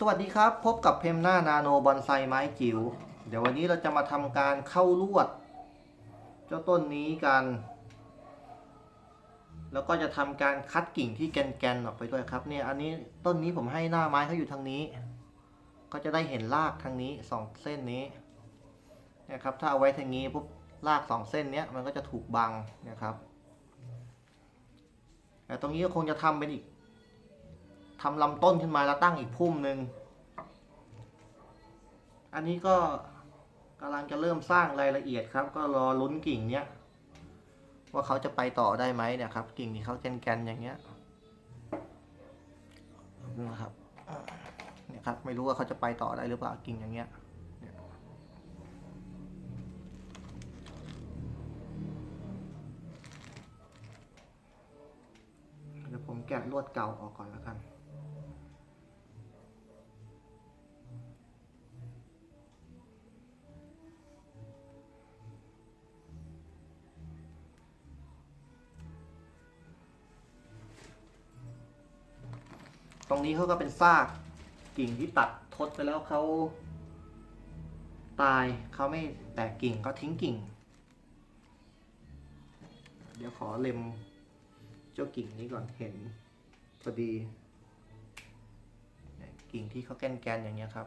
สวัสดีครับ พบกับเพมหน้านาโนบอนไซไม้จิ๋วเดี๋ยววันนี้เราจะมาทำการเข้าลวด เจ้าต้นนี้กัน แล้วก็จะทำการคัดกิ่งที่แกนๆออกไปด้วยครับเนี่ยอันนี้ต้นนี้ผมให้หน้าไม้เขาอยู่ทางนี้ ก็จะได้เห็นรากทางนี้สองเส้นนี้นะครับถ้าเอาไว้ทางนี้ปุ๊บรากสองเส้นนี้มันก็จะถูกบังนะครับแต่ตรงนี้ก็คงจะทำเป็นอีก ทำลำต้นขึ้นมาแล้วตั้งอีกพุ่มหนึ่ง อันนี้ก็กำลังจะเริ่มสร้างรายละเอียดครับ ก็รอลุ้นกิ่งเนี้ย ว่าเขาจะไปต่อได้ไหมเนี่ยครับ กิ่งที่เขาแกนๆอย่างเงี้ยนะครับเนี่ยครับ ไม่รู้ว่าเขาจะไปต่อได้หรือเปล่ากิ่งอย่างเงี้ยเนี่ยเดี๋ยวผมแกะลวดเก่าออกก่อนแล้วกัน ตรงนี้เขาก็เป็นซากกิ่งที่ตัดทดไปแล้วเขาตายเขาไม่แตกกิ่งก็ทิ้งกิ่ง เดี๋ยวขอเล็มเจ้ากิ่งนี้ก่อนเห็นพอดี กิ่งที่เขาแกนๆอย่างเงี้ยครับ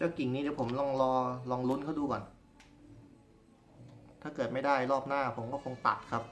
เจ้ากิ่งนี้เดี๋ยวผมลองรอลองลุ้นเขาดูก่อน ถ้าเกิดไม่ได้รอบหน้าผมก็คงตัดครับ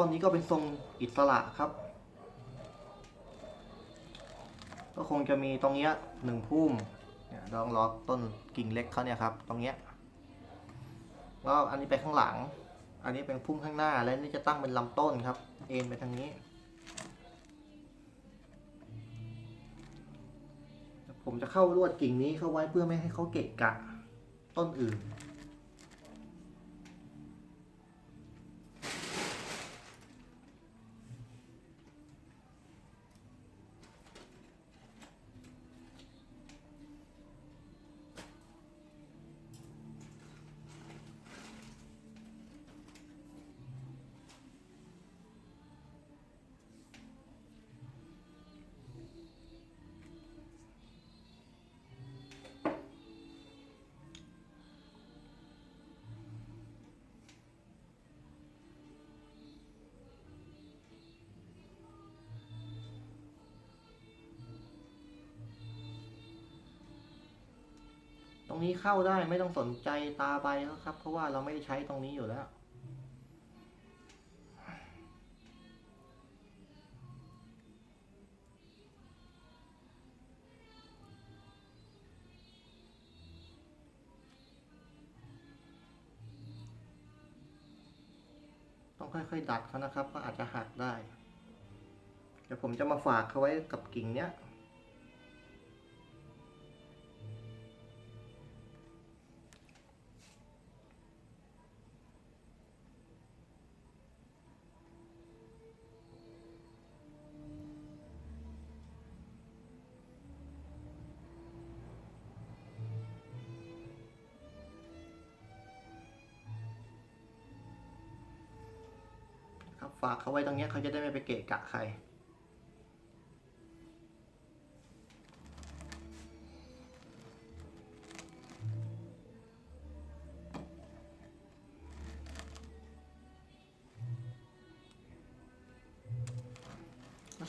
ต้นนี้ก็เป็นทรงอิสระครับ ก็คงจะมีตรงเนี้ยหนึ่งพุ่มเนี่ยลองล็อกต้นกิ่งเล็กเขาเนี่ยครับ ตรงเนี้ยแล้วอันนี้ไปข้างหลัง อันนี้เป็นพุ่มข้างหน้า และนี่จะตั้งเป็นลำต้นครับ เอ็นไปทางนี้ ผมจะเข้าลวดกิ่งนี้เข้าไว้เพื่อไม่ให้เขาเกะกะต้นอื่น รงนี้เข้าได้ไม่ต้องสนใจตาใบแล้วครับ เพราะว่าเราไม่ได้ใช้ตรงนี้อยู่แล้ว ต้องค่อยๆ ดัดเขานะครับ ก็อาจจะหักได้ เดี๋ยวผมจะมาฝากเขาไว้กับกิ่งเนี้ย ฝากเขาไว้ตรงนี้เขาจะได้ไม่ไปเกะกะใคร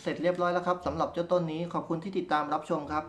เสร็จเรียบร้อยแล้วครับสำหรับเจ้าต้นนี้ขอบคุณที่ติดตามรับชมครับ